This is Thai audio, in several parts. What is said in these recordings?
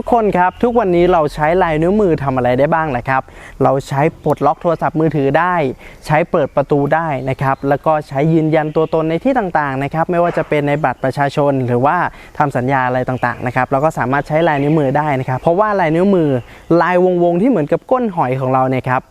ทุกคนครับ ทุกวันนี้เราใช้ลายนิ้วมือทำอะไรได้บ้างนะครับ เราใช้ปลดล็อกโทรศัพท์มือถือได้ ใช้เปิดประตูได้นะครับ แล้วก็ใช้ยืนยันตัวตนในที่ต่างๆนะครับ ไม่ว่าจะเป็นในบัตรประชาชน หรือว่าทำสัญญาอะไรต่างๆนะครับ เราก็สามารถใช้ลายนิ้วมือได้นะครับ เพราะว่าลายนิ้วมือลายวงๆที่เหมือนกับก้นหอยของเราเนี่ยครับ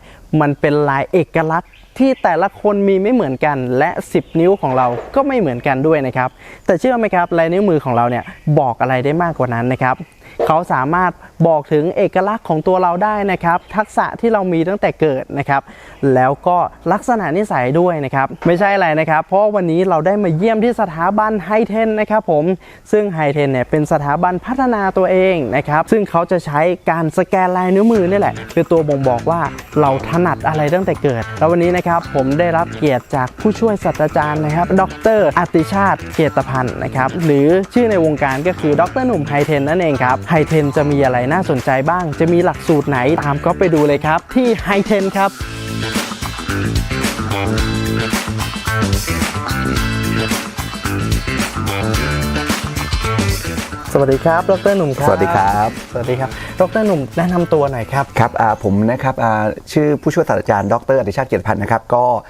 มันเป็นลายเอกลักษณ์ที่แต่ละคนมีไม่เหมือนกันและ 10 นิ้วของเราก็ไม่เหมือนกันด้วยนะครับ แต่เชื่อไหมครับลายนิ้วมือของเราเนี่ยบอกอะไรได้มากกว่านั้นนะครับ เขาสามารถบอกถึงเอกลักษณ์ของตัวเราได้นะครับ ทักษะที่เรามีตั้งแต่เกิดนะครับ แล้วก็ลักษณะนิสัยด้วยนะครับ ไม่ใช่อะไรนะครับ เพราะวันนี้เราได้มาเยี่ยมที่สถาบันไฮเทนนะครับผมซึ่งไฮเทนเนี่ยเป็นสถาบันพัฒนาตัวเองนะครับ ซึ่งเขาจะใช้การสแกนลายนิ้วมือนี่แหละเป็นตัวบ่งบอกว่าเราถนัดอะไรตั้งแต่เกิด แล้ววันนี้นะครับผมได้รับเกียรติจากผู้ช่วยศาสตราจารย์นะครับ ดรอติชาติเกียรติพันธ์นะครับ หรือชื่อในวงการก็คือดรหนุ่มไฮเทนนั่นเองครับ ไฮเทนจะมีอะไรน่าสนใจบ้าง จะมีหลักสูตรไหนตามก็ไปดูเลยครับ ที่ไฮเทนครับสวัสดีครับ ดรหนุ่มครับ สวัสดีครับ สวัสดีครับ ดรหนุ่มแนะนำตัวหน่อยครับ ครับอ่าผมนะครับอ่าชื่อผู้ช่วยศาสตราจารย์ ดรอดิชาติเกียรติพันธ์นะครับ ก็อ่า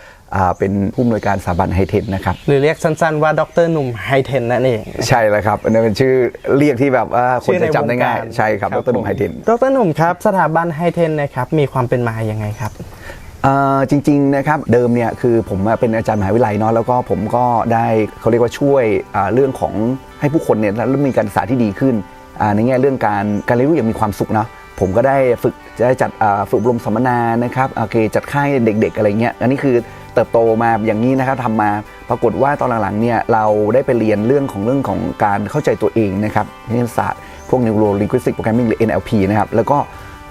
เป็นผู้อำนวยการสถาบันไฮเทคนะครับ หรือเรียกสั้นๆว่าดรหนุ่มไฮเทนนั่นเองใช่แล้วครับอันนี้เป็นชื่อเรียกที่แบบว่าคนชื่อในจะจำได้ง่ายวงกใช่ครับดรหนุ่มไฮเทคดรหนุ่มครับสถาบันไฮเทนนะครับมีความเป็นมาอย่างไงครับอ่าจริงๆนะครับเดิมเนี่ยคือผมเป็นอาจารย์มหาวิทยาลัยเนาะแล้วก็ผมก็ได้เขาเรียกว่าช่วยอ่าเรื่องของให้ผู้คนเนี่ยเริ่มมีการศึกษาที่ดีขึ้นอ่าในแง่เรื่องการการเรียนรู้อย่างมีความสุขเนาะผมก็ได้ฝึกได้จัดอ่าฝึกอบรมสัมมนานะครับโอเคจัดค่ายเด็ก ๆ อะไรเงี้ยอันนี้คือ เติบโตมาอย่างนี้นะครับทำมาปรากฏว่าตอนหลังๆเนี่ยเราได้ไปเรียนเรื่องของเรื่องของการเข้าใจตัวเองนะครับนิเทศาสตร์พวก Neuro Linguistic Programming หรือ NLP นะครับแล้วก็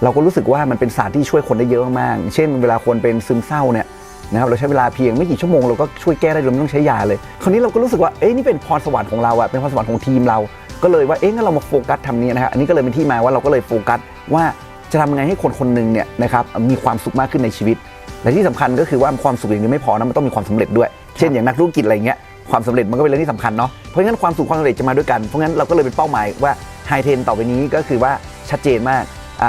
เราก็รู้สึกว่ามันเป็นศาสตร์ที่ช่วยคนได้เยอะมากเช่น เวลาคนเป็นซึมเศร้าเนี่ยนะครับเราใช้เวลาเพียงไม่กี่ชั่วโมงเราก็ช่วยแก้ได้โดยไม่ต้องใช้ยาเลย คราวนี้เราก็รู้สึกว่าเอ๊ะนี่เป็นพรสวรรค์ของเราอะเป็นพรสวรรค์ของทีมเรา ก็เลยว่าเอ๊ะงั้นเรามาโฟกัสทำนี้นะครับอันนี้ก็เลยเป็นที่มาว่าเราก็เลยโฟกัสว่าจะทำยังไงให้คนคนหนึ่งเนี่ยนะครับมีความสุขมากขึ้นในชีวิต และที่สำคัญก็คือว่าความสุขอย่างเดียวไม่พอนะมันต้องมีความสำเร็จด้วย เช่นอย่างนักธุรกิจอะไรเงี้ยความสำเร็จมันก็เป็นเรื่องที่สำคัญเนาะเพราะงั้นความสุขความสำเร็จจะมาด้วยกันเพราะงั้นเราก็เลยเป็นเป้าหมายว่าไฮเทนต่อไปนี้ก็คือว่าชัดเจนมาก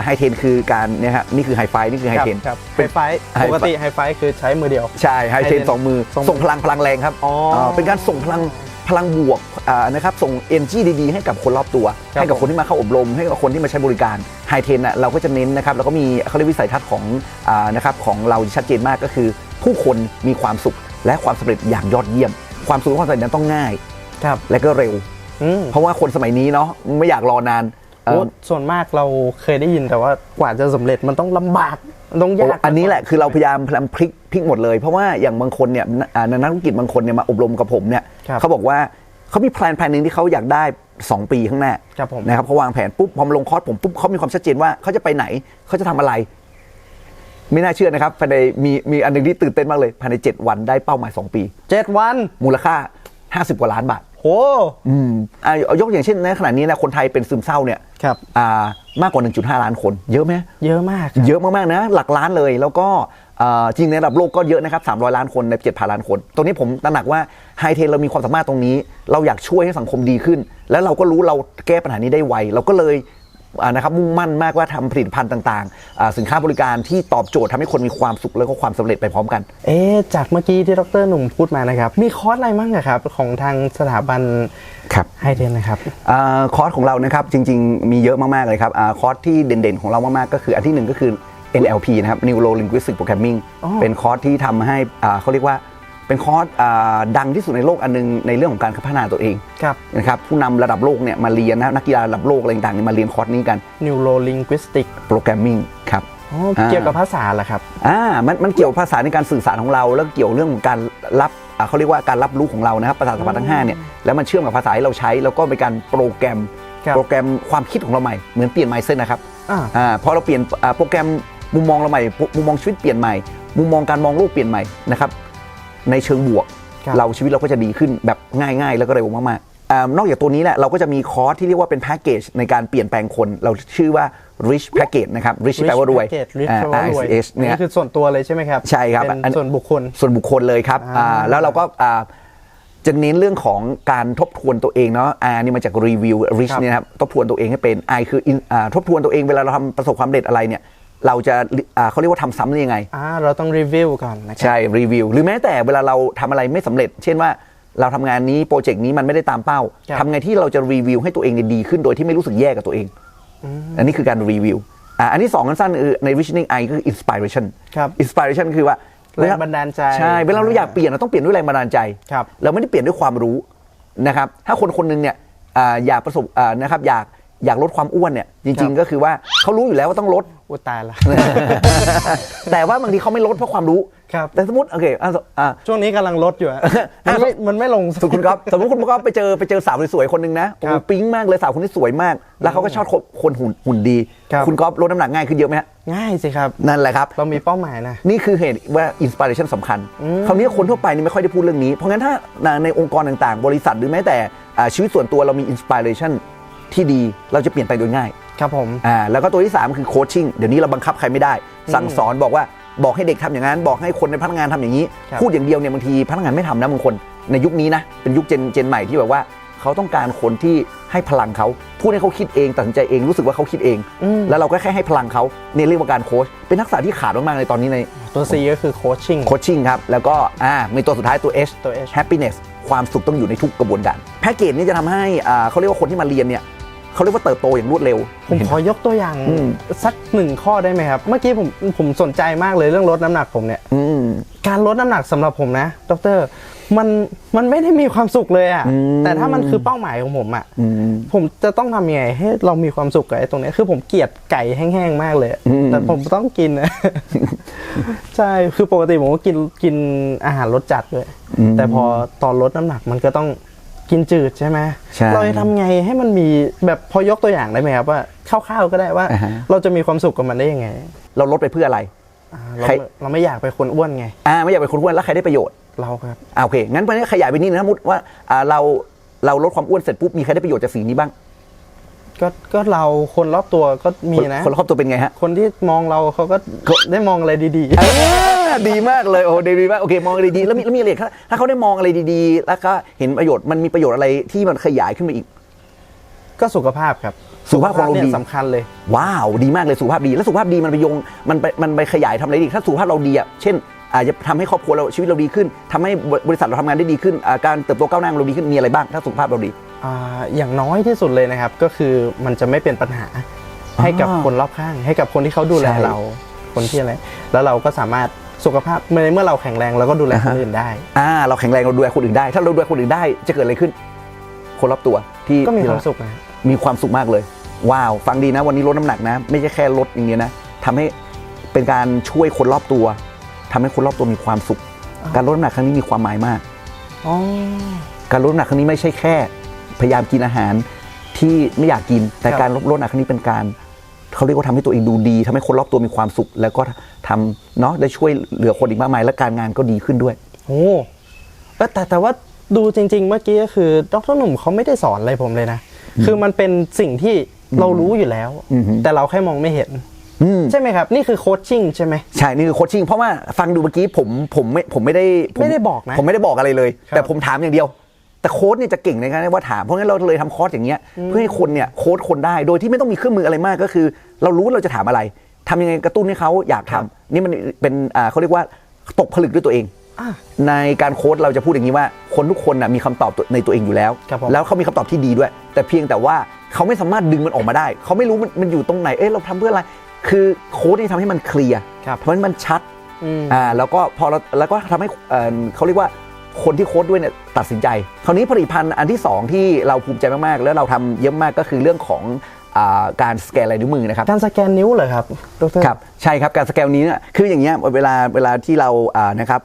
ไฮเทนคือการเนี่ยฮะนี่คือไฮไฟนี่คือไฮเทนครับไฮเป็นไฟไฮไฟปกติไฮไฟคือใช้มือเดียว ใช่ไฮเทน High-Ten สองมือส่งส่งพลังพลังแรงครับอ๋ออ่าเป็นการส่งพลัง พลังบวกอ่านะครับส่งเอนจีดีๆ ให้กับคนรอบตัวครับให้กับคนที่มาเข้าอบรม ให้กับคนที่มาใช้บริการไฮเทนอะเราก็จะเน้นนะครับแล้วก็มีเขาเรียกวิสัยทัศน์ของอ่านะครับของเราชัดเจนมากก็คือ ผู้คนมีความสุขและความสำเร็จอย่างยอดเยี่ยม ความสุขและความสำเร็จนั้นต้องง่ายครับและก็เร็วอืมเพราะว่าคนสมัยนี้เนาะไม่อยากรอนานเอ่อ โอ้ส่วนมากเราเคยได้ยินแต่ว่ากว่าจะสำเร็จมันต้องลำบากมันต้องยากโอ้อันนี้แหละคือเราพยายามพยายามพลิกพลิกหมดเลย เพราะว่าอย่างบางคนเนี่ยอ่านักธุรกิจบางคนเนี่ยมาอบรมกับผมเนี่ยครับเขาบอกว่าเขามีแพลนแพลนหนึ่งที่เขาอยากได้ 2 ปีข้างหน้าครับผมนะครับเขาวางแผนปุ๊บพอมาลงคอร์สผมปุ๊บเขามีความชัดเจนว่าเขาจะไปไหนเขาจะทำอะไร ไม่น่าเชื่อนะครับภายในมีมีอันหนึงที่ตื่นเต้นมากเลยภายใน 7 วันได้เป้าหมาย 2 ปีเจ็ดวันมูลค่า 50 กว่าล้านบาท โหอืมอ่ายกอย่างเช่นในขณะนี้นะคนไทยเป็นซึมเศร้าเนี่ยครับอ่ามากกว่า 1.5 ล้านคน เยอะไหมเยอะมากครับเยอะมากๆนะหลักล้านเลยแล้วก็เอ่อจริงในระดับโลกก็เยอะนะครับ 300 ล้านคนใน7,000ล้านคน ตรงนี้ผมตระหนักว่าไฮเทนเรามีความสามารถตรงนี้ เราอยากช่วยให้สังคมดีขึ้น แล้วเราก็รู้เราแก้ปัญหานี้ได้ไว เราก็เลยอ่า นะครับมุ่งมั่นมากว่าทำผลิตภัณฑ์ต่างๆอ่าสินค้าบริการที่ตอบโจทย์ทำให้คนมีความสุขแล้วก็ความสำเร็จไปพร้อมกัน เอ๊ะจากเมื่อกี้ที่ดรหนุ่มพูดมานะครับ มีคอร์สอะไรมั่งอะครับของทางสถาบันครับไฮเทนนะครับอาคอร์สของเรานะครับจริง ๆ มีเยอะมากๆเลยครับอาคอร์สที่เด่นๆ ของเรามากๆก็คืออันที่หนึ่งก็คือ NLP นะครับ Neuro Linguistic Programming อ๋อเป็นคอร์สที่ทำให้อ่าเขาเรียกว่า เป็นคอร์สอ่าดังที่สุดในโลกอันนึงในเรื่องของการพัฒนาตัวเองครับนะครับผู้นำระดับโลกเนี่ยมาเรียนนะนักกีฬาระดับโลกอะไรต่างๆเนี่ยมาเรียนคอร์สนี้กัน Neuro Linguistic โปรแกรมมิ่งครับอ๋อเกี่ยวกับภาษาเหรอครับอ่ามันมันเกี่ยวภาษาในการสื่อสารของเรา แล้วเกี่ยวเรื่องของการรับอ่าเขาเรียกว่าการรับรู้ของเรานะครับภาษาสัมพันธ์ทั้งห้าเนี่ยแล้วมันเชื่อมกับภาษาที่เราใช้ แล้วก็เป็นการโปรแกรมครับโปรแกรมความคิดของเราใหม่เหมือนเปลี่ยนไมเซ็ตนะครับอ่าอ่าพอเราเปลี่ยนอ่าโปรแกรมมุมมองเราใหม่มุมุมมองชีวิตเปลี่ยนใหม่มุมมองการมองโลกเปลี่ยนใหม่นะครับ ในเชิงบวก ครับ เราชีวิตเราก็จะดีขึ้นแบบง่ายๆ แล้วก็เร็วมากๆอ่านอกจากตัวนี้แหละเราก็จะมีคอร์สที่เรียกว่าเป็นแพ็กเกจในการเปลี่ยนแปลงคน เราชื่อว่า rich package นะครับ rich แปลว่ารวย Package Rich อ่าแปลว่ารวย RICH เนี่ย นี่คือส่วนตัวเลยใช่ไหมครับใช่ครับเป็นอัน ส่วนบุคคล ส่วนบุคคลเลยครับอ่าอ่าแล้วเราก็อ่าจะเน้นเรื่องของการทบทวนตัวเองเนาะ R นี่มาจากรีวิว rich ครับ เนี่ยนะครับ ทบทวนตัวเองให้เป็น I คือ in- อ่าทบทวนตัวเองเวลาเราทำประสบความสำเร็จอะไรเนี่ย เราจะอ่าเขาเรียกว่าทำซ้ำได้ยังไง อ่าเราต้องรีวิวก่อนนะครับ ใช่รีวิว หรือแม้แต่เวลาเราทำอะไรไม่สำเร็จ เช่นว่าเราทำงานนี้โปรเจกต์นี้มันไม่ได้ตามเป้าครับ ทำไงที่เราจะรีวิวให้ตัวเองเนี่ยดีขึ้นโดยที่ไม่รู้สึกแย่กับตัวเอง อันนี้คือการรีวิวอ่าอันที่สองสั้นๆคือใน visioning I ก็คือ inspiration ครับ inspiration คือว่าแรงบันดาลใจใช่เวลาเราอยากเปลี่ยนเราต้องเปลี่ยนด้วยแรงบันดาลใจ ครับ เราไม่ได้เปลี่ยนด้วยความรู้นะครับ ถ้าคนคนหนึงเนี่ยอ่าอยากประสบอ่านะครับอยาก อยากลดความอ้วนเนี่ยจริง ๆ ก็คือว่าเขารู้อยู่แล้วว่าต้องลดอุยตายละ แต่ว่าบางทีเขาไม่ลดเพราะความรู้ ครับ แต่สมมติโอเคอะอะ ช่วงนี้กำลังลดอยู่อะมันไม่มันไม่ลงสมมติคุณก๊อฟสมมติคุณก๊อฟไปเจอไปเจอสาวสวยๆคนหนึ่งนะโอ้โหครับปิ๊งมากเลยสาวคนนี้สวยมาก แล้วเขาก็ชอบคนคนหุ่นหุ่นดี ครับณก๊อฟลดน้ำหนักง่ายขึ้นเยอะไหมฮะง่ายสิครับ นั่นแหละครับ เรามีเป้าหมายนะ นี่คือเหตุว่าอินสปิเรชันสำคัญ คราวนี้คนทั่วไปนี่ไม่ค่อยได้พูดเรื่องนี้ เพราะงั้นถ้าในองค์กรต่างๆ บริษัทหรือแม้แต่อ่าชีวิตส่วนตัวเรามีอินสปิเรชัน ที่ดีเราจะเปลี่ยนไปโดยง่ายครับผม อ่าแล้วก็ตัวที่ 3 คือโคชชิ่งเดี๋ยวนี้เราบังคับใครไม่ได้ สั่งสอนบอกว่าบอกให้เด็กทำอย่างนั้น บอกให้คนในพนักงานทำอย่างนี้ครับพูดอย่างเดียวเนี่ยบางทีพนักงานไม่ทำนะบางคน ในยุคนี้นะเป็นยุคเจนเจนใหม่ที่แบบว่าเขาต้องการคนที่ให้พลังเขาพูดให้เขาคิดเองตัดสินใจเองรู้สึกว่าเขาคิดเองอืมแล้วเราก็แค่ให้พลังเขาเนี่ยเรียกว่าการโค้ชเป็นทักษะที่ขาดมากๆในตอนนี้ในตัว C ก็คือโคชชิ่งโคชชิ่งครับแล้วก็อ่ามีตัวสุดท้ายตัว H ตัว H happiness ความสุขต้องอยู่ในทุกกระบวนการแพ็กเกจนี้จะทำให้อ่าเขาเรียกว่าคนที่มาเรียนเนี่ย เขาเรียกว่าเติบโตอย่างรวดเร็ว ผมขอยกตัวอย่างอืม สักหนึ่งข้อได้ไหมครับ เมื่อกี้ผมผมสนใจมากเลยเรื่องลดน้ำหนักผมเนี่ย อืม การลดน้ำหนักสำหรับผมนะดรมันมันไม่ได้มีความสุขเลยอะ่ะอืม แต่ถ้ามันคือเป้าหมายของผมอะ่ะอืม ผมจะต้องทำยังไงให้เรามีความสุขกับไอ้ตรงเนี้ยคือผมเกลียดไก่แห้งๆมากเลยอะอืม แต่ผมต้องกินนะ ใช่คือปกติผมก็กินกินอาหารรสจัดด้วยแต่พอตอนลดน้ำหนักมันก็ต้อง กินจืดใช่ไหมใช่เราจะทำไงให้มันมีแบบพอยกตัวอย่างได้ไหมครับว่าคร่าวๆก็ได้ว่า อ่าฮะ เราจะมีความสุขกับมันได้ยังไงเราลดไปเพื่ออะไร อ่าเราใครไม่เราไม่อยากไปคนอ้วนไง อ่าไม่อยากเป็นคนอ้วนแล้วใครได้ประโยชน์เราครับ อ่าโอเค งั้นเพราะฉะนั้นขยายไปนิดนึงนะสมมติว่าอ่าเราเราลดความอ้วนเสร็จปุ๊บมีใครได้ประโยชน์จากสิ่งนี้บ้างก็ก็เราคนรอบตัวก็มีคนนะคนรอบตัวเป็นไงฮะ คนที่มองเราเขาก็ได้มองอะไรดีอ่า ดีมากเลยโอ้ดีมากโอเคมองอะไรดีแล้วมีแล้วมีอะไรอีกถ้าถ้าเขาได้มองอะไรดีๆ แล้วก็เห็นประโยชน์มันมีประโยชน์อะไรที่มันขยายขึ้นมาอีกๆก็สุขภาพครับสุขภาพของเราเนี่ยดีสำคัญเลย ว้าวดีมากเลยสุขภาพดี แล้วสุขภาพดีมันไปโยงมันไปมันไปขยายทำอะไรดีถ้าสุขภาพเราดีอะเช่นอาจจะทำให้ครอบครัวเราชีวิตเราดีขึ้นทำให้บริษัทเราทำงานได้ดีขึ้นอ่าการเติบโตก้าวหน้าของเราดีขึ้นมีอะไรบ้าง ถ้าสุขภาพเราดี อ่าอย่างน้อยที่สุดเลยนะครับ ก็คือมันจะไม่เป็นปัญหาให้กับคนรอบข้าง ให้กับคนที่เขาดูแลใช่ เรา คนที่อะไรแล้วเราก็สามารถ สุขภาพเมื่อเมื่อเราแข็งแรงเราก็ดูแลอ่าคฮะนอื่นได้ อ่าเราแข็งแรงเราดูแลคนอื่นได้ ถ้าเราดูแลคนอื่นได้จะเกิดอะไรขึ้น คนรอบตัวที่ก็มีที่คเรวามสุขนะมีความสุขมากเลย ว้าวฟังดีนะ วันนี้ลดน้ำหนักนะ ไม่ใช่แค่ลดอย่างเดียวนะทำให้เป็นการช่วยคนรอบตัวทำให้คนรอบตัวมีความสุข การลดน้ำหนักครั้งนี้มีความหมายมากอ๋อการลดน้ำหนักครั้งนี้ไม่ใช่แค่ พยายามกินอาหารที่ไม่อยากกินแต่ครับการลดน้ำหนักครั้งนี้เป็นการ เขาเรียกว่าทำให้ตัวเองดูดีทำให้คนรอบตัวมีความสุข แล้วก็ทำเนาะได้ช่วยเหลือคนอีกมากมาย และการงานก็ดีขึ้นด้วย โอ้เอ้ยแต่แต่ว่าดูจริง ๆ เมื่อกี้ก็คือดรหนุ่มเขาไม่ได้สอนอะไรผมเลยนะ คือมันเป็นสิ่งที่เรารู้อยู่แล้วอือฮึแต่เราแค่มองไม่เห็นอืมใช่ไหมครับ นี่คือโคชชิ่งใช่ไหมใช่นี่คือโคชชิ่งเพราะว่าฟังดูเมื่อกี้ผมผมไม่ผมไม่ได้ผไม่ได้บอกนะผมไม่ได้บอกอะไรเลยครับแต่ผมถามอย่างเดียว แต่โค้ดเนี่ยจะเก่งในการว่าถามเพราะงั้นเราเลยทำคอร์สอย่างเงี้ยเพื่อให้คนเนี่ยโค้ดคนได้โดยที่ไม่ต้องมีเครื่องมืออะไรมากก็คือ เรารู้ว่าเราจะถามอะไรทำยังไงกระตุ้นให้เขาอยากทำนี่มันเป็นอ่าเขาเรียกว่าตกผลึกด้วยตัวเองอะในการโค้ดเราจะพูดอย่างนี้ว่าคนทุกคนนะมีคำตอบในตัวเองอยู่แล้วครับผมแล้วเขามีคำตอบที่ดีด้วย แต่เพียงแต่ว่าเขาไม่สามารถดึงมันออกมาได้ เขาไม่รู้มันมันอยู่ตรงไหนเอ๊ะเราทำเพื่ออะไร คือโค้ดนี่ทำให้มันเคลียร์ครับเพราะฉะนั้นมันชัดอืมอ่าแล้วก็พอเราแล้วก็ทำให้เอ่อเขาเรียกว่า คนที่โค้ดด้วยเนี่ยตัดสินใจ คราวนี้ผลิตภัณฑ์อันที่สองที่เราภูมิใจมากๆ แล้วเราทำเยอะมากก็คือเรื่องของอาการสแกนลายนิ้วมือนะครับการสแกนนิ้วเหรอครับดรครับใช่ครับการสแกนนี้เนี่ยคืออย่างเงี้ยเวลาเวลาที่เราอ่านะครับ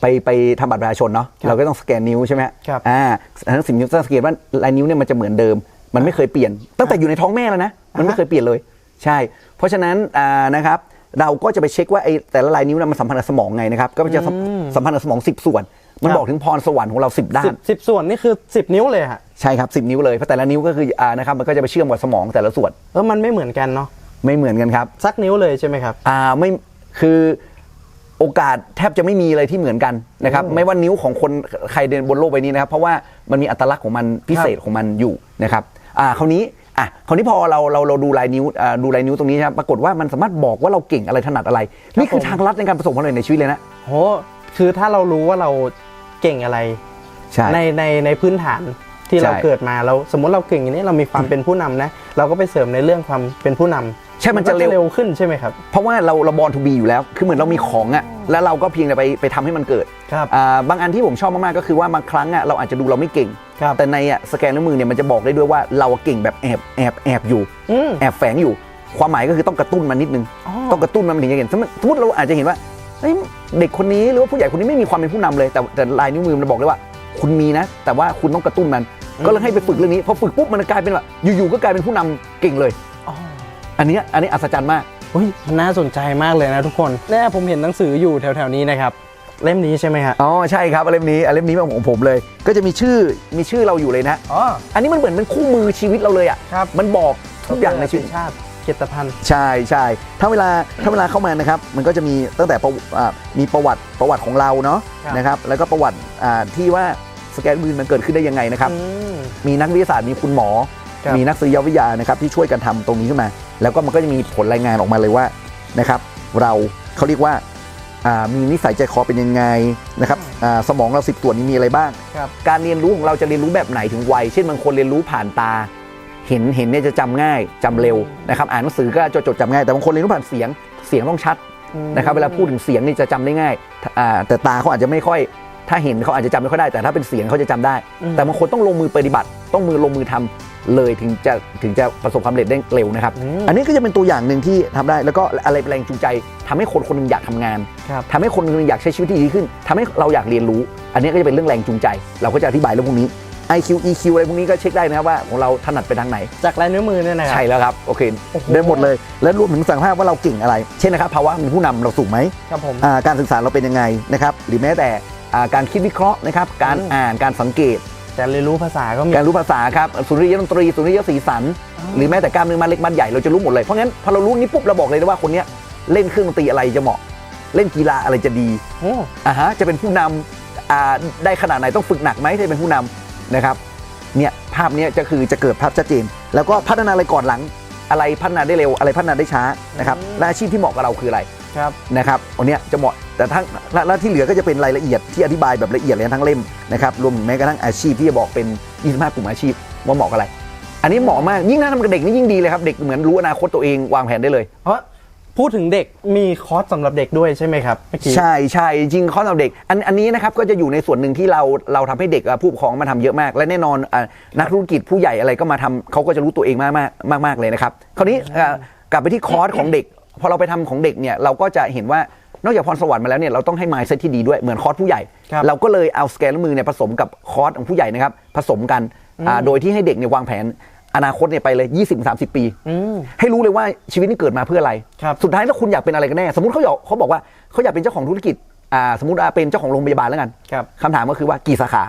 ไปไปทำบัตรประชาชนเนาะครับเราก็ต้องสแกนนิ้วใช่ไหมครับอ่าทั้งสิ่งที่ต้องสังเกตว่าลายนิ้วเนี่ยมันจะเหมือนเดิม มันไม่เคยเปลี่ยน ตั้งแต่อยู่ในท้องแม่แล้วนะมันไม่เคยเปลี่ยนเลย ใช่ เพราะฉะนั้นอ่านะครับเราก็จะไปเช็คว่าไอ้แต่ละลายนิ้วน่ะมันสัมพันธ์กับสมองไงนะครับก็จะสัมสัมพันธ์กับสมอง 10 ส่วน มันครับบอกถึงพรสวรรค์ของเรา10ด้าสิน บสิบส่วนนี่คือสิบนิ้วเลยฮะใช่ครับ10นิ้วเลยเพราะแต่ละนิ้วก็คืออ่านะครับมันก็จะไปเชื่อมกับสมองแต่ละส่วนเออมันไม่เหมือนกันเนาะไม่เหมือนกันครับ สักนิ้วเลยใช่ไหมครับ อ่าไม่คือโอกาสแทบจะไม่มีเลยที่เหมือนกันนะครับอืมไม่ว่านิ้วของคนใครเดินบนโลกใบนี้นะครับ เพราะว่ามันมีอัตลักษณ์ของมันพิเศษของมันอยู่นะครับอ่าคราวนี้อะคราวนี้พอเราเราเราดูลายนิ้วอ่าดูลายนิ้วตรงนี้นะครับปรากฏว่ามันสามารถบอกว่าเราเก่งอะไรถนัดอะไร นี่คือผม ทางลัดในการประสบความสำเร็จในชีวิตเลยนะ โห คือถ้าเรารู้ว่าเราเก่งอะไรใช่ในในในพื้นฐานที่เราใช่เกิดมาเราสมมติเราเก่งอย่างนี้เรามีความเป็นผู้นำนะ เราก็ไปเสริมในเรื่องความเป็นผู้นำใช่มันจะก็เร็วเร็วขึ้นใช่ไหมครับ เพราะว่าเราเราบอลทูบีอยู่แล้ว คือเหมือนเรามีของอะแล้วเราก็เพียงแต่ไปไปทำให้มันเกิดครับอ่าบางอันที่ผมชอบมากๆก็คือว่าบางครั้งอะเราอาจจะดูเราไม่เก่งครับแต่ในอะสแกนนิ้วมือเนี่ยมันจะบอกได้ด้วยว่าเราเก่งแบบแอบแอบแอบอยู่อืมแอบแฝงอยู่ ความหมายก็คือต้องกระตุ้นมันนิดนึงอ๋อต้องกระตุ้นมันถึงจะเห็นสมมติสมมติเราอาจจะเห็นว่า เฮ้ยเด็กคนนี้หรือว่าผู้ใหญ่คนนี้ไม่มีความเป็นผู้นำเลย แต่แต่ลายนิ้วมือมันบอกเลยว่า คุณมีนะ แต่ว่าคุณต้องกระตุ้นมัน ก็เลยให้ไปฝึกเรื่องนี้พอฝึกปุ๊บมันกลายเป็นว่าอยู่ๆก็กลายเป็นผู้นำเก่งเลยอ๋ออันเนี้ยอันนี้อัศจรรย์มากอุ้ยมันน่าสนใจมากเลยนะทุกคนแน่ผมเห็นหนังสืออยู่แถวๆนี้นะครับเล่มนี้ใช่ไหมฮะอ๋อใช่ครับเล่มนี้เล่มนี้ของผมเลย ก็จะมีชื่อมีชื่อเราอยู่เลยนะอ๋ออันนี้มันเหมือนเป็นคู่มือชีวิตเราเลยอะครับมันบอกทุกอย่างในชีวิตชาติ เกียรติพันธ์ ใช่ใช่ถ้าเวลาถ้าเวลาเข้ามานะครับ มันก็จะมีตั้งแต่ประอ่ามีประวัติประวัติของเราเนาะครับ นะครับ แล้วก็ประวัติอ่าที่ว่าสแกนมือมันเกิดขึ้นได้ยังไงนะครับ อืม มีนักวิทยาศาสตร์มีคุณหมอ ครับมีนักสื่อวิทยานะครับที่ช่วยกันทำตรงนี้ขึ้นมา แล้วก็มันก็จะมีผลรายงานออกมาเลยว่านะครับ เราเขาเรียกว่าอ่ามีนิสัยใจคอเป็นยังไงนะครับอ่าสมองเราสิบตัวนี้มีอะไรบ้าง ครับ การเรียนรู้ของเราจะเรียนรู้แบบไหนถึงวัย เช่นบางคนเรียนรู้ผ่านตา เห็นเห็นเนี่ยจะจำง่ายจำเร็วนะครับอ่านหนังสือก็จดจดจำง่ายแต่บางคนเรียนรู้ผ่านเสียงเสียงต้องชัดนะครับเวลาพูดถึงเสียงนี่จะจำได้ง่ายอ่าแต่ตาเขาอาจจะไม่ค่อย ถ้าเห็นเขาอาจจะจำไม่ค่อยได้แต่ถ้าเป็นเสียงเขาจะจำได้อืมแต่บางคนต้องลงมือปฏิบัติ ต้องมือลงมือทำเลยถึงจะถึงจะประสบความสำเร็จได้เร็วนะครับอืมอันนี้ก็จะเป็นตัวอย่างหนึ่งที่ทำได้แล้วก็อะไรเป็นแรงจูงใจทำให้คนคนหนึงอยากทำงานครับทำให้คนคนหนึงอยากใช้ชีวิตที่ดีขึ้นทำให้เราอยากเรียนรู้ อันนี้ก็จะเป็นเรื่องแรงจูงใจ เราก็จะอธิบายเรื่องพวกนี้ IQ EQ อะไรพวกนี้ก็เช็คได้นะครับว่าของเราถนัดไปทางไหน จากลายนิ้วมือเนี่ยนะครับใช่แล้วครับ โอเค โอ้โห ได้หมดเลย และรวมถึงสังภาพว่าเราเก่งอะไร เช่นนะครับภาวะเป็นผู้นำเราสูงไหมครับผม อ่าการศึกษาเราเป็นยังไงนะครับหรือแม้แต่อ่าการคิดวิเคราะห์นะครับการอืม อ่านการสังเกต การเรียนรู้ภาษาก็มี การรู้ภาษาครับสุนทรียดนตรีสุนทรียสีสัน อ๋อ หรือแม้แต่กล้ามเนื้อมัดเล็กมัดใหญ่เราจะรู้หมดเลยเพราะงั้นพอเรารู้นี้ปุ๊บเราบอกเลยนะว่าคนเนี้ยเล่นเครื่องดนตรีอะไรจะเหมาะ เล่นกีฬาอะไรจะดีโอ้ อ่าฮะจะเป็นผู้นำอ่าได้ขนาดไหนต้องฝึกหนักไหมที่จะเป็นผู้นำ นะครับเนี่ยภาพเนี้ยจะคือจะเกิดภาพชัดเจน แล้วก็พัฒนาอะไรก่อนหลังอะไรพัฒนาได้เร็วอะไรพัฒนาได้ช้านะครับและอาชีพที่เหมาะกับเราคืออะไรครับนะครับอันเนี้ยจะเหมาะแต่ทั้งและและที่เหลือก็จะเป็นรายละเอียดที่อธิบายแบบละเอียดเลยทั้งเล่มนะครับรวมถึงแม้กระทั่งอาชีพที่จะบอกเป็น 25 กลุ่มอาชีพว่าเหมาะกับอะไร อันนี้เหมาะมากยิ่งน่าทำกับเด็กนี่ยิ่งดีเลยครับเด็กเหมือนรู้อนาคตตัวเองวางแผนได้เลยเพราะ พูดถึงเด็กมีคอร์สสำหรับเด็กด้วยใช่ไหมครับเมื่อกี้ ใช่ใช่จริงข้อสำหรับเด็กอันอันนี้นะครับก็จะอยู่ในส่วนหนึ่งที่เราเราทำให้เด็กอะผู้ปกครองมาทำเยอะมาก และแน่นอนอะนักธุรกิจผู้ใหญ่อะไรก็มาทำเขาก็จะรู้ตัวเองมากมากมากมากเลยนะครับคราวนี้อะกลับไปที่คอร์สของเด็ก พอเราไปทำของเด็กเนี่ยเราก็จะเห็นว่านอกจากพรสวรรค์มาแล้วเนี่ยเราต้องให้ mindset ที่ดีด้วยเหมือนคอร์สผู้ใหญ่ ครับ เราก็เลยเอาสแกนมือเนี่ยผสมกับคอร์สของผู้ใหญ่นะครับผสมกันอ่าโดยที่ให้เด็กเนี่ยวางแผน อนาคตเนี่ยไปเลย 20-30 ปีอืมให้รู้เลยว่าชีวิตนี้เกิดมาเพื่ออะไรครับสุดท้ายแล้วคุณอยากเป็นอะไรกันแน่ สมมติเขาอยากเขาบอกว่าเขาอยากเป็นเจ้าของธุรกิจอ่าสมมติว่าเป็นเจ้าของโรงพยาบาลแล้วกันครับคำถามก็คือว่ากี่สาขา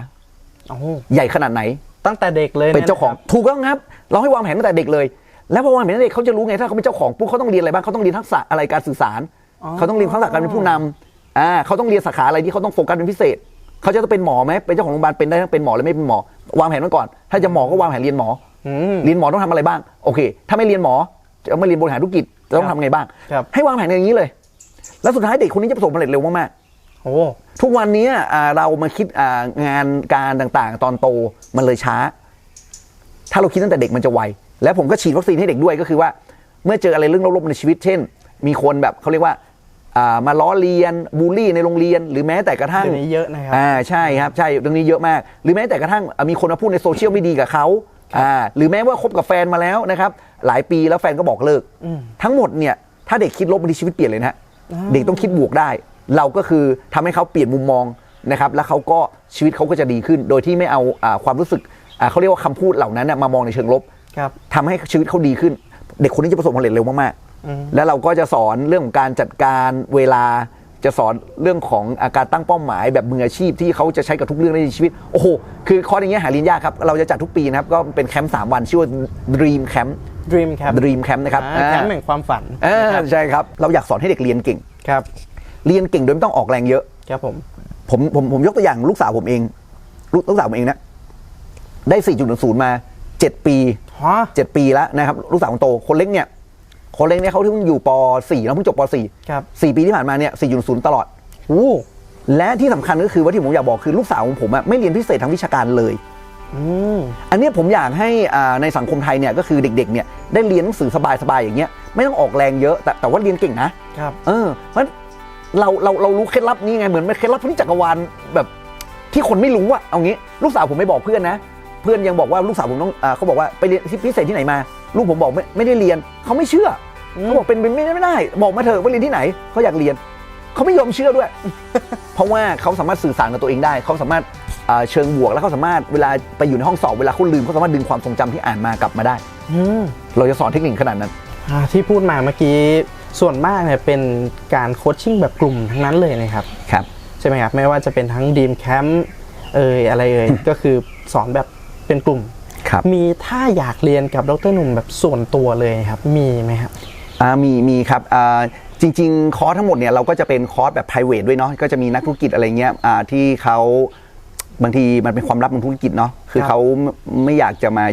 โอ้โหใหญ่ขนาดไหน ตั้งแต่เด็กเลยเป็นเจ้าของยะครับถูกต้องครับ เราให้วางแผนตั้งแต่เด็กเลย แล้วพอวางแผนตั้งแต่เด็กเขาจะรู้ไงถ้าเขาเป็นเจ้าของปุ๊บเขาต้องเรียนอะไรบ้างเขาต้องเรียนทักษะอะไรการสื่อสารอ๋อเขาต้องเรียนทักษะการเป็นผู้นำอ่าเขาต้องเรียนสาขาอะไรที่เขาต้องโฟกัสเป็นพิเศษ เขาจะต้องเป็นหมอไหมเป็นเจ้าของโรงพยาบาลเป็นได้ทั้งเป็นหมอและไม่เป็นหมอ วางแผนไว้ก่อน ถ้าจะหมอก็วางแผนเรียนหมออืมเรียนหมอต้องทำอะไรบ้างโอเค ถ้าไม่เรียนหมอจะไม่เรียนบริหารธุรกิจจะต้องทำไงบ้างครับให้วางแผนอย่างนี้เลย แล้วสุดท้ายเด็กคนนี้จะประสบความสำเร็จเร็วมากโอ้ๆทุกวันนี้อ่าเรามาคิดอ่างานการต่างๆ ตอนโตมันเลยช้า ถ้าเราคิดตั้งแต่เด็กมันจะไวแล้วผมก็ฉีดวัคซีนให้เด็กด้วยก็คือว่า เมื่อเจออะไรเรื่องลบๆในชีวิตเช่น มีคนแบบเขาเรียกว่าอ่า มาล้อเลียนบูลลี่ในโรงเรียน หรือแม้แต่กระทั่งเดี๋ยวนี้เยอะนะครับอ่าใช่ครับใช่เรื่องนี้เยอะมาก หรือแม้แต่กระทั่งอะมีคนมาพูดในโซเชียลไม่ดีกับเขาอ่าหรือแม้ว่าคบกับแฟนมาแล้วนะครับ หลายปีแล้วแฟนก็บอกเลิกอืมทั้งหมดเนี่ยถ้าเด็กคิดลบบางทีชีวิตเปลี่ยนเลยนะฮะอ่าเด็กต้องคิดบวกได้ เราก็คือทำให้เขาเปลี่ยนมุมมองนะครับ แล้วเขาก็ชีวิตเขาก็จะดีขึ้น โดยที่ไม่เอาอ่าความรู้สึกอ่าเขาเรียกว่าคำพูดเหล่านั้นน่ะมามองในเชิงลบครับทำให้ชีวิตเขาดีขึ้น เด็กคนนี้จะประสบความสำเร็จเร็วมากอืมๆ แล้วเราก็จะสอนเรื่องของการจัดการเวลาจะสอนเรื่องของอาการตั้งเป้าหมายแบบมืออาชีพที่เขาจะใช้กับทุกเรื่องในชีวิต โอ้โห คือคอร์สอย่างเงี้ยหาเรียนยากครับ เราจะจัดทุกปีนะครับ ก็เป็นแคมป์สามวัน ชื่อว่า Dream Camp Dream Camp Dream Camp นะครับอ่าแคมป์แห่งความฝันอ่านะครับใช่ครับ เราอยากสอนให้เด็กเรียนเก่งครับ เรียนเก่งโดยไม่ต้องออกแรงเยอะ ครับผม ผมผมผมยกตัวอย่างลูกสาวผมเอง ลูกลูกสาวผมเองนะได้ 4.0 มา 7 ปีฮะ7ปีแล้วนะครับ ลูกสาวคนโต คนเล็กเนี่ย คนเล็กเนี่ยเขาเพิ่งอยู่ป .4 แล้วเพิ่งจบป .4 ครับ4ปีที่ผ่านมาเนี่ย4.0 ตลอดอู้และที่สำคัญก็คือว่าที่ผมอยากบอกคือลูกสาวของผมอะไม่เรียนพิเศษทางวิชาการเลย อืม อันเนี้ยผมอยากให้อ่าในสังคมไทยเนี่ยก็คือเด็กๆเนี่ยได้เรียนหนังสือสบายๆอย่างเงี้ยไม่ต้องออกแรงเยอะแต่แต่ว่าเรียนเก่งนะ ครับ เออเพราะเราเราเรารู้เคล็ดลับนี้ไงเหมือนเป็นเคล็ดลับที่จักรวาลแบบที่คนไม่รู้อะเอางี้ ลูกสาวผมไม่บอกเพื่อนนะ เพื่อนยังบอกว่าลูกสาวผมต้องอ่าเขาบอกว่าไปเรียนที่พิเศษที่ไหนมา ลูกผมบอกไม่ไม่ได้เรียนเขาไม่เชื่ออม เขาบอกเป็นเป็นไม่ได้ไม่ได้ บอกมาเถอะว่าเรียนที่ไหนเขาอยากเรียนเขาไม่ยอมเชื่อด้วย เพราะว่าเขาสามารถสื่อสารกับตัวเองได้ เขาสามารถอ่าเชิงบวกแล้วเขาสามารถเวลาไปอยู่ในห้องสอบเวลาเขาลืมเขาสามารถดึงความทรงจำที่อ่านมากลับมาได้อืมเราจะสอนเทคนิคขนาดนั้นอ่าที่พูดมาเมื่อกี้ส่วนมากเนี่ยเป็นการโคชชิ่งแบบกลุ่มทั้งนั้นเลยนะครับครับใช่ไหมครับไม่ว่าจะเป็นทั้งดีมแคมป์เอ่ยอะไรเอ่ยก็คือสอนแบบเป็นกลุ่มครับมีถ้าอยากเรียนกับดรหนุ่มแบบส่วนตัวเลยครับ มีไหมครับ อ่ามีมีครับอ่าจริง ๆ คอร์สทั้งหมดเนี่ยเราก็จะเป็นคอร์สแบบ p r i v a t ด้วยเนาะก็จะมีนักธุรกิจอะไรเงี้ยอ่าที่เขาบางทีมันเป็นความลับของธุรกิจเนาะคือครับเขาไม่อยากจะมา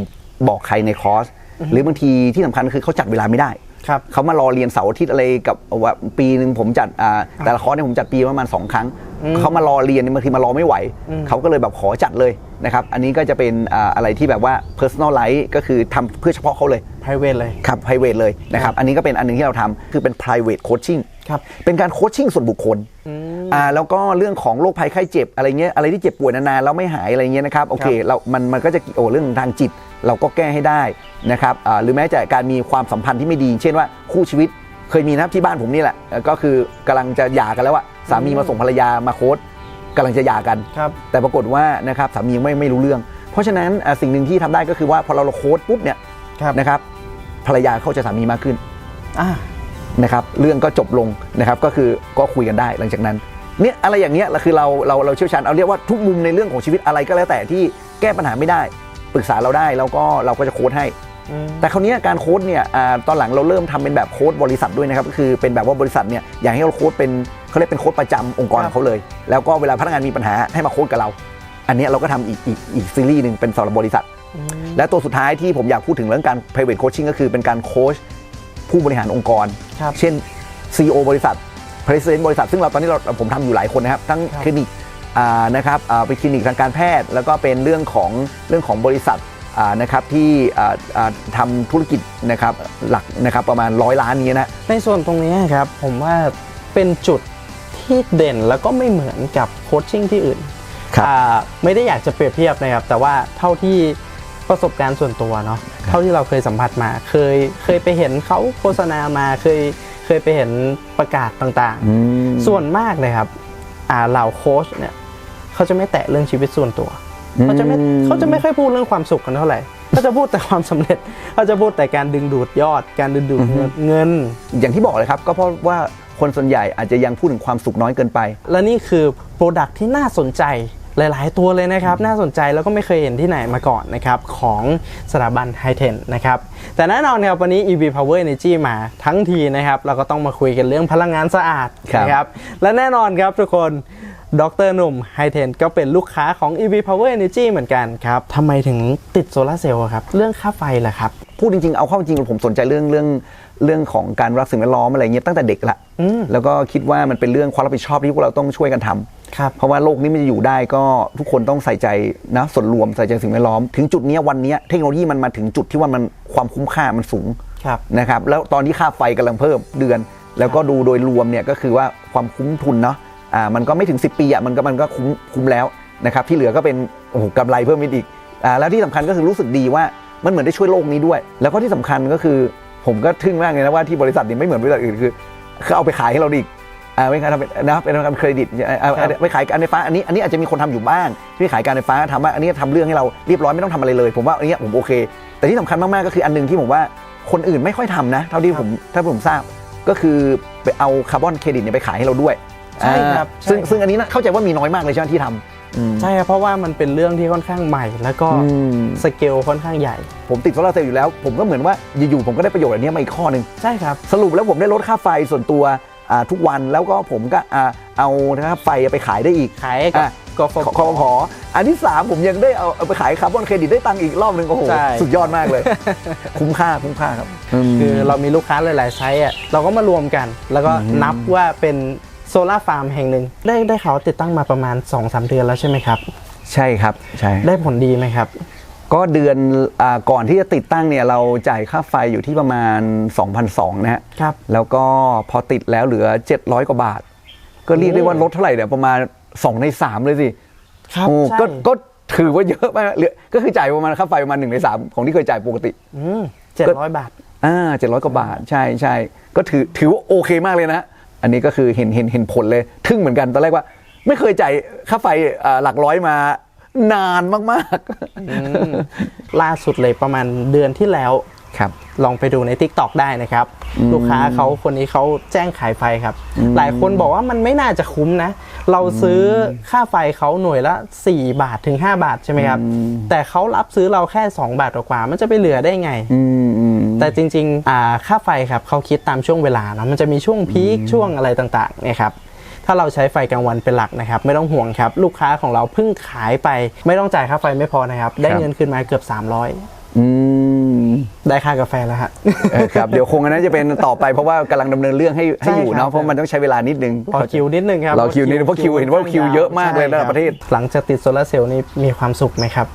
บอกใครในคอร์สหรือบางทีที่สำคัญคือเขาจัดเวลาไม่ได้ครับเขามารอเรียนเสาร์อาทิตย์อะไรกับว่าปีหนึ่งผมจัดอ่าแต่ละคอร์สเนี่ยผมจัดปีประมาณสองครั้งเขามารอเรียนเนี่ยบางทีมารอไม่ไหวเขาก็เลยแบบขอจัดเลย นะครับอันนี้ก็จะเป็นอ่าอะไรที่แบบว่า personalize ก็คือทำเพื่อเฉพาะเขาเลย private เลยครับ private เลยนะครับอันนี้ก็เป็นอันหนึงที่เราทำคือเป็น private coaching ครับเป็นการโคชชิ่งส่วนบุคคลอ่าแล้วก็เรื่องของโรคภัยไข้เจ็บอะไรเงี้ยอะไรที่เจ็บป่วยนานๆแล้วไม่หายอะไรเงี้ยนะครับโอเคเรา มันมันก็จะโอ้เรื่องทางจิตเราก็แก้ให้ได้นะครับอ่าหรือแม้แต่การมีความสัมพันธ์ที่ไม่ดี เช่นว่าคู่ชีวิตเคยมีนะครับที่บ้านผมนี่แหละเอ่อก็คือกำลังจะหย่ากันแล้วอะสามีมาส่งภรรยามาโค้ช กำลังจะหย่ากัน ครับ แต่ปรากฏว่านะครับสามีไม่ไม่รู้เรื่อง เพราะฉะนั้นอ่าสิ่งหนึ่งที่ทำได้ก็คือว่าพอเราโค้ชปุ๊บเนี่ยครับ นะครับภรรยาเข้าใจสามีมากขึ้น อ่า นะครับเรื่องก็จบลงนะครับก็คือก็คุยกันได้หลังจากนั้นเนี่ยอะไรอย่างเงี้ยเราคือเราเราเราเชี่ยวชาญเอาเรียกว่าทุกมุมในเรื่องของชีวิตอะไรก็แล้วแต่ที่แก้ปัญหาไม่ได้ปรึกษาเราได้แล้วก็เราก็จะโค้ดให้อืม แต่คราวเนี้ยการโค้ดเนี่ยอาตอนหลังเราเริ่มทำเป็นแบบโค้ดบริษัทด้วยนะครับก็คือเป็นแบบว่าบริษัทเนี่ยอยากให้เราโค้ดเป็นเขาเรียกเป็นโค้ดประจำองค์กรของเขาเลย แล้วก็เวลาพนักงานมีปัญหาให้มาโค้ดกับเรา อันเนี้ยเราก็ทำอีกอีกอีกซีรีส์หนึ่งเป็นสำหรับบริษัท และตัวสุดท้ายที่ผมอยากพูดถึงเรื่องการ private coaching ก็คือเป็นการโค้ชผู้บริหารองค์กรครับเช่น CEO บริษัท President บริษัท ซึ่งเราตอนนี้เราผมทำอยู่หลายคนนะครับทั้งครับคลินิกอ่านะครับอ่าเป็นคลินิกทางการแพทย์ แล้วก็เป็นเรื่องของเรื่องของบริษัทอ่า นะครับที่อ่าอ่าทำธุรกิจนะครับหลักนะครับประมาณร้อยล้านนี้นะ ในส่วนตรงนี้ครับผมว่าเป็นจุดที่เด่นแล้วก็ไม่เหมือนกับโคชชิ่งที่อื่นครับอ่าไม่ได้อยากจะเปรียบเทียบนะครับ แต่ว่าเท่าที่ประสบการณ์ส่วนตัวเนาะเท่าที่เราเคยสัมผัสมา เคยเคยไปเห็นเขาโฆษณามาเคยเคยไปเห็นประกาศต่างๆ ส่วนมากเลยครับอ่าเหล่าโค้ชเนี่ยเขาจะไม่แตะเรื่องชีวิตส่วนตัว เขาจะไม่อืมเขาจะไม่ค่อยพูดเรื่องความสุขกันเท่าไหร่เขาจะพูดแต่ความสำเร็จเขาจะพูดแต่การดึงดูดยอด การดึงดูดเงินเงิน อย่างที่บอกเลยครับ ก็เพราะว่าคนส่วนใหญ่อาจจะยังพูดถึงความสุขน้อยเกินไป และนี่คือโปรดักที่น่าสนใจหลาย ๆ ตัวเลยนะครับ น่าสนใจแล้วก็ไม่เคยเห็นที่ไหนมาก่อนนะครับ ของสถาบันไฮเทนนะครับ แต่แน่นอนครับวันนี้ EV Power Energy มาทั้งทีนะครับ เราก็ต้องมาคุยกันเรื่องพลังงานสะอาดครับนะครับ และแน่นอนครับทุกคน ดรหนุ่มไฮเทนก็เป็นลูกค้าของ EV Power Energy เหมือนกันครับทำไมถึงติดโซลาร์เซลล์อะครับ เรื่องค่าไฟล่ะครับ พูดจริงๆ เอาเข้าจริงผมสนใจเรื่องเรื่องเรื่องของการรักสิ่งแวดล้อมอะไรเงี้ยตั้งแต่เด็กละอืมแล้วก็คิดว่ามันเป็นเรื่องความรับผิดชอบที่พวกเราต้องช่วยกันทำครับเพราะว่าโลกนี้มันจะอยู่ได้ก็ทุกคนต้องใส่ใจนะส่วนรวมใส่ใจสิ่งแวดล้อม ถึงจุดเนี้ยวันเนี้ยเทคโนโลยีมันมาถึงจุดที่ว่ามันความคุ้มค่ามันสูงครับนะครับแล้วตอนที่ค่าไฟกำลังเพิ่มเดือน แล้วก็ดูโดยรวมเนี่ยก็คือว่าความคุ้มทุนเนาะ อ่ามันก็ไม่ถึง 10 ปีอะมันก็มันก็คุ้มคุ้มแล้วนะครับที่เหลือก็เป็นโอ้โหกำไรเพิ่มอีกอ่าแล้วที่สำคัญก็คือรู้สึกดีว่ามันเหมือนได้ช่วยโลกนี้ด้วย แล้วก็ที่สำคัญก็คือผมก็ทึ่งมากเลยนะว่าที่บริษัทนี้ไม่เหมือนบริษัทอื่นคือเขาเอาไปขายให้เราอีกอ่าไม่ขายทำเป็นนะครับเป็นการเครดิตอ่าอ่าครับไปขายการไฟฟ้าอันนี้อันนี้อาจจะมีคนทำอยู่บ้างที่ขายการไฟฟ้าทำว่าอันนี้ทำเรื่องให้เราเรียบร้อยไม่ต้องทำอะไรเลย ผมว่าอันเนี้ยผมโอเค แต่ที่สำคัญมากๆก็คืออันหนึงที่ผมว่าคนอื่นไม่ค่อยทำนะ เท่าที่ผมถ้าผมทราบก็คือไปเอาคาร์บอนเครดิตเนี่ยไปขายให้เราด้วย ใช่ครับอ่าซึ่งใช่ครับซึ่งอันนี้นะเข้าใจว่ามีน้อยมากเลยใช่ไหมที่ทำอืมใช่ครับเพราะว่ามันเป็นเรื่องที่ค่อนข้างใหม่ แล้วก็อืมสเกลค่อนข้างใหญ่ ผมติดโซลาร์เซลล์อยู่แล้ว ผมก็เหมือนว่าอยู่ๆผมก็ได้ประโยชน์อันเนี้ยมาอีกข้อหนึ่ง ใช่ครับ สรุปแล้วผมได้ลดค่าไฟส่วนตัวอ่าทุกวันแล้วก็ผมก็อ่าเอานะครับไฟไปขายได้อีก ขายให้กับอะ กฟขอขอขออันที่ 3 ผมยังได้เอาเอาไปขายคาร์บอนเครดิตได้ตังค์อีกรอบหนึ่งโอ้โห ใช่ สุดยอดมากเลย คุ้มค่าคุ้มค่าครับมคือเรามีลูกค้าหลาย ๆ ไซส์อะเราก็มารวมกัน แล้วก็นับว่าเป็น โซลาร์ฟาร์มแห่งหนึ่งได้ได้เขาวติดตั้งมาประมาณ 2-3 เดือนแล้วใช่ไหมครับ ใช่ครับใช่ได้ผลดีไหมครับ ก็เดือนอาก่อนที่จะติดตั้งเนี่ยเราจ่ายค่าไฟอยู่ที่ประมาณ 2,200นะฮะครับแล้วก็พอติดแล้วเหลือ 700 กว่าบาท ก็เรียกได้ว่าลดเท่าไหร่เนี่ยประมาณ 2 ใน 3 เลยสิครับโอ้ใช่ก็ก็ถือว่าเยอะมากเหลือก็คือจ่ายประมาณค่าไฟประมาณ1ใน3ของที่เคยจ่ายปกติอืมเจ็ดร้อยบาท อ่าเจ็ดร้อยกว่าบาท ใช่ใช่ก็ถือถือว่าโอเคมากเลยนะ อันนี้ก็คือเห็นเห็นเห็นผลเลย ทึ่งเหมือนกันตอนแรกว่า ไม่เคยจ่ายค่าไฟอ่าหลักร้อยมานานมากๆ ล่าสุดเลยประมาณเดือนที่แล้วครับลองไปดูใน Tik t o อกได้นะครับ ลูกค้าเขาคนนี้เขาแจ้งขายไฟครับ หลายคนบอกว่ามันไม่น่าจะคุ้มนะ เราซื้อค่าไฟเขาหน่วยละ 4 บาทถึง 5 บาทใช่ไหมครับ แต่เขารับซื้อเราแค่ 2 บาทกว่าๆมันจะไปเหลือได้ไงอืมอืม แต่จริงๆอ่าค่าไฟครับเขาคิดตามช่วงเวลาเนาะมันจะมีช่วงพีคช่วงอะไรต่างๆเนี่ยครับถ้าเราใช้ไฟกลางวันเป็นหลักนะครับ ไม่ต้องห่วงครับ ลูกค้าของเราเพิ่งขายไป ไม่ต้องจ่ายค่าไฟไม่พอนะครับ ได้เงินคืนมาเกือบ 300อืมได้ค่ากาแฟแล้วฮะเออครับเดี๋ยวคงอันนั้นจะเป็นต่อไปเพราะว่ากำลังดำเนินเรื่องให้ให้อยู่ใช่ครับเนาะเพราะมันต้องใช้เวลานิดนึงรอคิวนิดนึงครับรอคิวนิดนึงเพราะคิวเห็นว่าคิวเยอะมากเลยใช่ระดับประเทศ หลังจากติดโซลาร์เซลล์นี่มีความสุขไหมครับ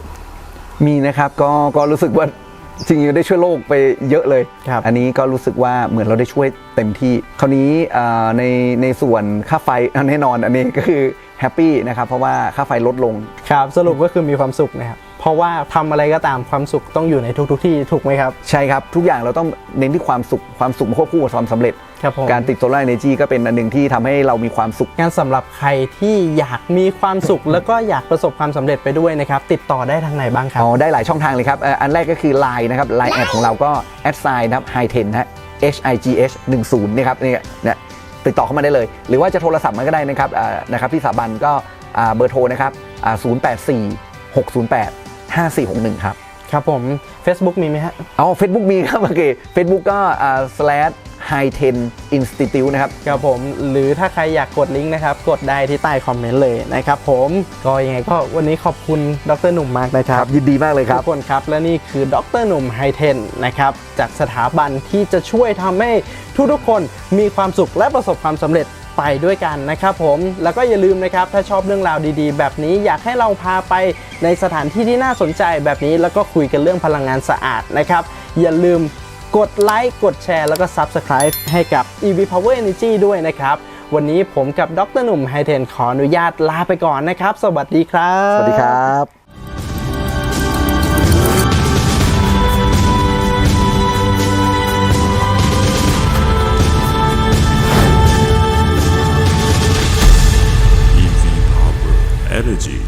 มีนะครับก็ก็รู้สึกว่า จริงๆได้ช่วยโลกไปเยอะเลย ครับอันนี้ก็รู้สึกว่าเหมือนเราได้ช่วยเต็มที่ คราวนี้อ่าในในส่วนค่าไฟอะแน่นอนอันนี้ก็คือแฮปปี้นะครับเพราะว่าค่าไฟลดลง ครับสรุปก็คือมีความสุขนะครับ เพราะว่าทำอะไรก็ตามความสุขต้องอยู่ในทุก ๆ ที่ถูกไหมครับ ใช่ครับ ทุกอย่างเราต้องเน้นที่ความสุขความสุขมาควบคู่กับความสำเร็จครับผมการติดโซลาร์เอเนจีก็เป็นอันหนึ่งที่ทำให้เรามีความสุขงั้นสำหรับใครที่อยากมีความสุข แล้วก็อยากประสบความสำเร็จไปด้วยนะครับ ติดต่อได้ทางไหนบ้างครับอ๋อได้หลายช่องทางเลยครับเอ่ออันแรกก็คือ Line นะครับ Line แอดของเราก็แอดไซน์นะครับ High 10นะฮะ H I G H 1 0นะครับเนี่ยเนี่ยติดต่อเข้ามาได้เลย หรือว่าจะโทรศัพท์มาก็ได้นะครับอ่านะครับที่สถาบันก็อ่าเบอร์โทรนะครับอ่า084 608 5461 ครับ ครับผม Facebook มีไหมฮะเอา Facebook มีครับ โอเค Facebook ก็อ่า slash high 10 institute นะครับ ครับผม หรือถ้าใครอยากกดลิงก์นะครับ กดได้ที่ใต้คอมเมนต์เลยนะครับผม ก็ยังไงก็วันนี้ขอบคุณดรหนุ่มมากนะคครัรับบยินดีมากเลยคทุรับกคนครับ และนี่คือดรหนุ่มไฮเทนนะครับ จากสถาบันที่จะช่วยทำให้ทุกๆคนมีความสุขและประสบความสำเร็จ ไปด้วยกันนะครับผมแล้วก็อย่าลืมนะครับถ้าชอบเรื่องราวดีๆ แบบนี้อยากให้เราพาไปในสถานที่ที่น่าสนใจแบบนี้แล้วก็คุยกันเรื่องพลังงานสะอาดนะครับอย่าลืมกดไลค์กดแชร์แล้วก็ Subscribe ให้กับ EV Power Energy ด้วยนะครับ วันนี้ผมกับดรหนุ่มไฮเทนขออนุญาตลาไปก่อนนะครับ สวัสดีครับ สวัสดีครับ Energy